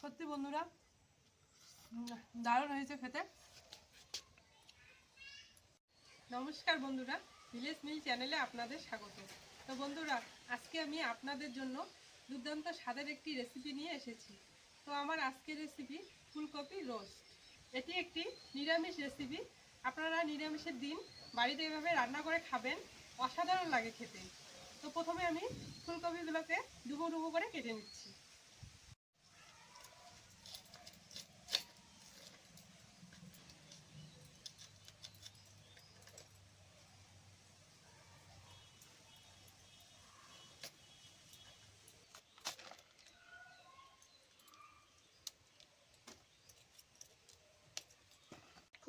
সত্যি বন্ধুরা দারুণ হয়েছে খেতে। নমস্কার বন্ধুরা, ভিলেজ মিল চ্যানেলে আপনাদের স্বাগত। তো বন্ধুরা, আজকে আমি আপনাদের জন্য দুর্দান্ত স্বাদের একটি রেসিপি নিয়ে এসেছি। তো আমার আজকের রেসিপি ফুলকপি রোস্ট এটি একটি নিরামিষ রেসিপি আপনারা নিরামিষের দিন বাড়িতে এভাবে রান্না করে খাবেন, অসাধারণ লাগে খেতে। তো প্রথমে আমি ফুলকপিগুলোকে ডুবো ডুবো করে কেটে নিচ্ছি।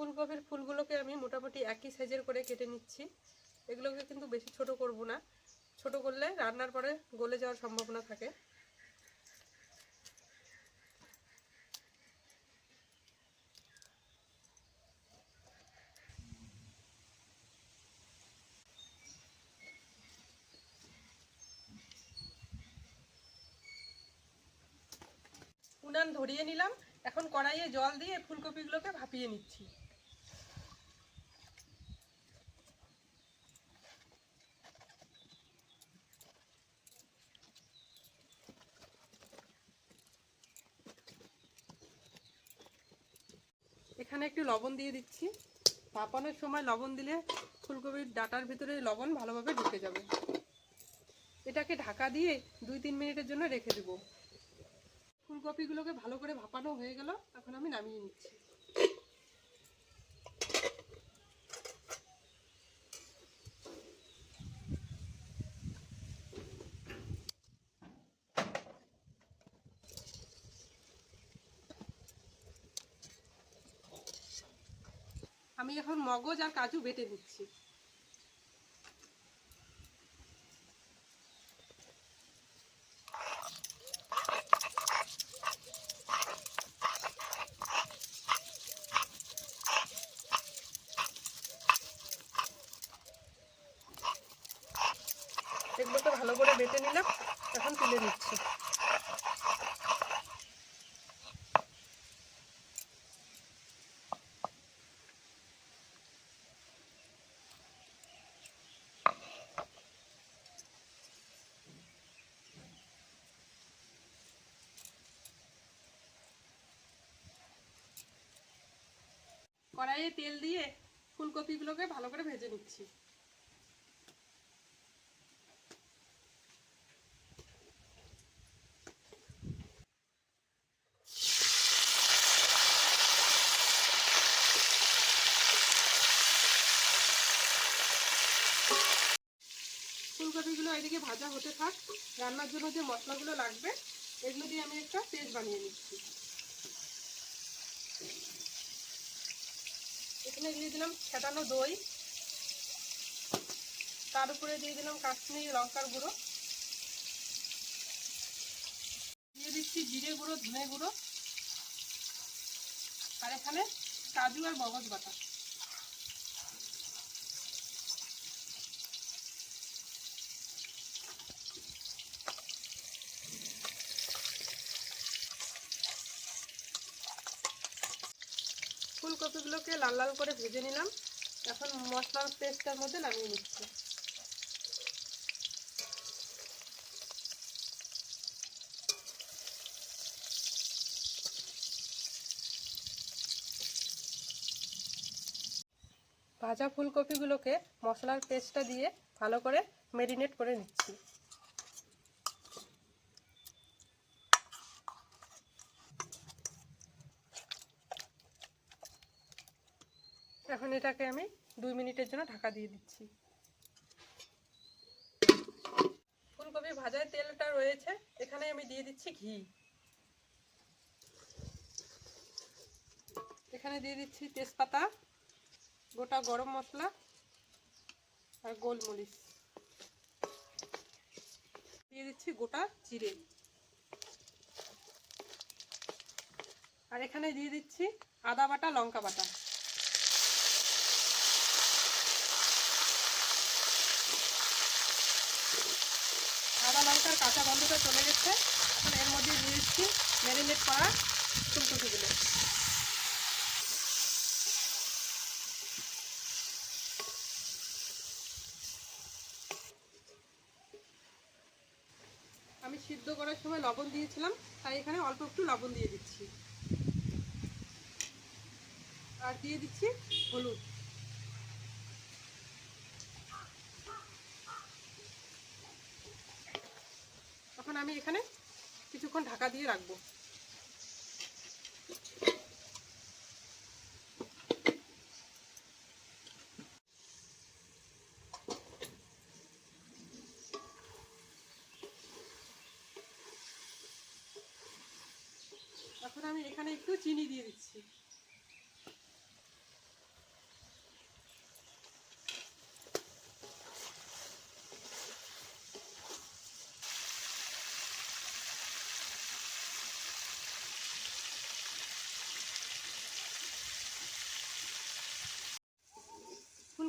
ফুলকপির ফুলগুলোকে আমি মোটামুটি একই সাইজের করে কেটে নিচ্ছি। এগুলোকে কিন্তু বেশি ছোট করব না। ছোট করলে রান্নার পরে গলে যাওয়ার সম্ভাবনা থাকে। উনান ধরিয়ে নিলাম। এখন কড়াইয়ে জল দিয়ে ফুলকপিগুলোকে ভাপিয়ে নিচ্ছি। এখানে একটু লবণ দিয়ে দিচ্ছি। ভাপানোর সময় লবণ দিলে ফুলকপির ডাটার ভিতরে লবণ ভালোভাবে ঢুকে যাবে। এটাকে ঢাকা দিয়ে দুই তিন মিনিটের জন্য রেখে দেবো। ফুলকপিগুলোকে ভালো করে ভাপানো হয়ে গেল, এখন আমি নামিয়ে নিচ্ছি। আমি এখন মগজ আর কাজু বেটে নিচ্ছি। এগুলোকে ভালো করে বেটে নিলাম, এখন তুলে নিচ্ছি। কড়াইয়ে তেল দিয়ে ফুলকপিগুলোকে ভালো করে ভেজে নিচ্ছি। ফুলকপিগুলো এদিকে ভাজা হতে থাক। রান্নার জন্য যে মশলাগুলো লাগবে, এগুলো দিয়ে আমি একটা পেস্ট বানিয়ে নিচ্ছি। এখানে দিয়ে দিলাম ফেটানো দই। তার উপরে দিয়ে দিলাম কাশ্মীরি লঙ্কার গুঁড়ো। দিয়ে দিচ্ছি জিরে গুঁড়ো, ধনে গুঁড়ো। আর এখানে কাজু আর মগজ বাটা। ফুলকপিগুলোকে লাল লাল করে ভেজে নিলাম। এখন মশলার পেস্টটার মধ্যে নামিয়ে নিচ্ছি। ভাজা ফুলকপিগুলোকে মশলার পেস্টটা দিয়ে ভালো করে মেরিনেট করে নিচ্ছি। এখন এটাকে আমি দুই মিনিটের জন্য ঢাকা দিয়ে দিচ্ছি। ফুলকপি ভাজার তেলটা রয়েছে, এখানে আমি দিয়ে দিচ্ছি ঘি। এখানে দিয়ে দিচ্ছি তেজপাতা, গোটা গরম মশলা আর গোলমরিচ। দিয়ে দিচ্ছি গোটা জিরে। আর এখানে দিয়ে দিচ্ছি আদা বাটা, লঙ্কা বাটা। গন্ধটা চলে গেছে। এখন এর মধ্যে দিয়ে দিচ্ছি ম্যারিনেট করা ফুলকপিগুলো। আমি সিদ্ধ করার সময় লবণ দিয়েছিলাম, তাই এখানে অল্প একটু লবণ দিয়ে দিচ্ছি। আর দিয়ে দিচ্ছি হলুদ। আমি এখানে কিছুক্ষণ ঢাকা দিয়ে রাখব। এখন আমি এখানে একটু চিনি দিয়ে দিচ্ছি।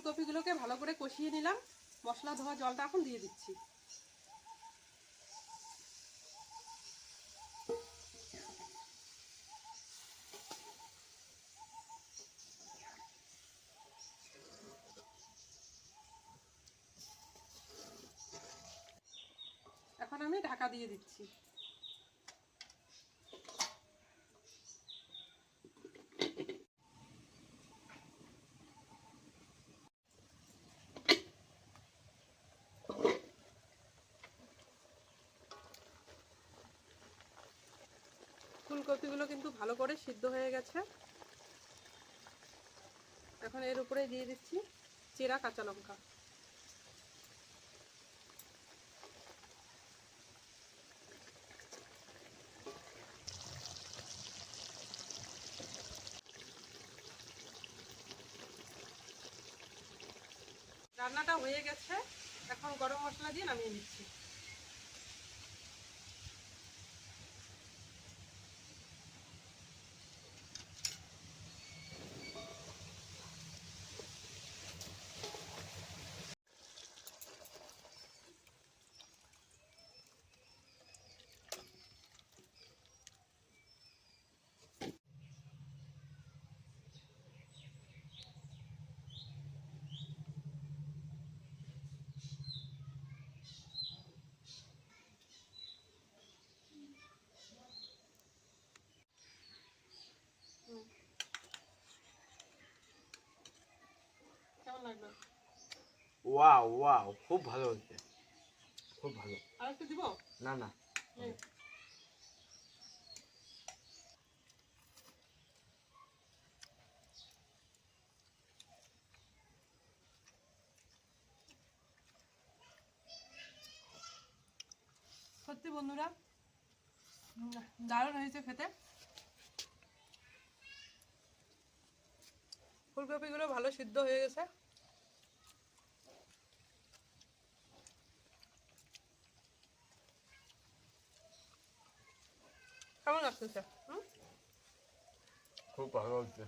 ফুলকপিগুলোকে ভালো করে কষিয়ে নিলাম। মশলা ধোয়া জলটা এখন দিয়ে দিচ্ছি। এখন আমি ঢাকা দিয়ে দিচ্ছি। ফুলকপিগুলো কিন্তু ভালো করে সিদ্ধ হয়ে গেছে। এখন এর উপরে দিয়ে দিচ্ছি চেরা কাঁচা লঙ্কা। রান্নাটা হয়ে গেছে। এখন গরম মশলা দিয়ে নামিয়ে নিচ্ছি। ওয়াও ওয়াও খুব ভালো হচ্ছে খুব ভালো। দিব? না না। সত্যি বন্ধুরা দারুণ হয়েছে খেতে। ফুলকপিগুলো ভালো সিদ্ধ হয়ে গেছে। কেমন লাগতেছে হুম খুব ভালো হচ্ছে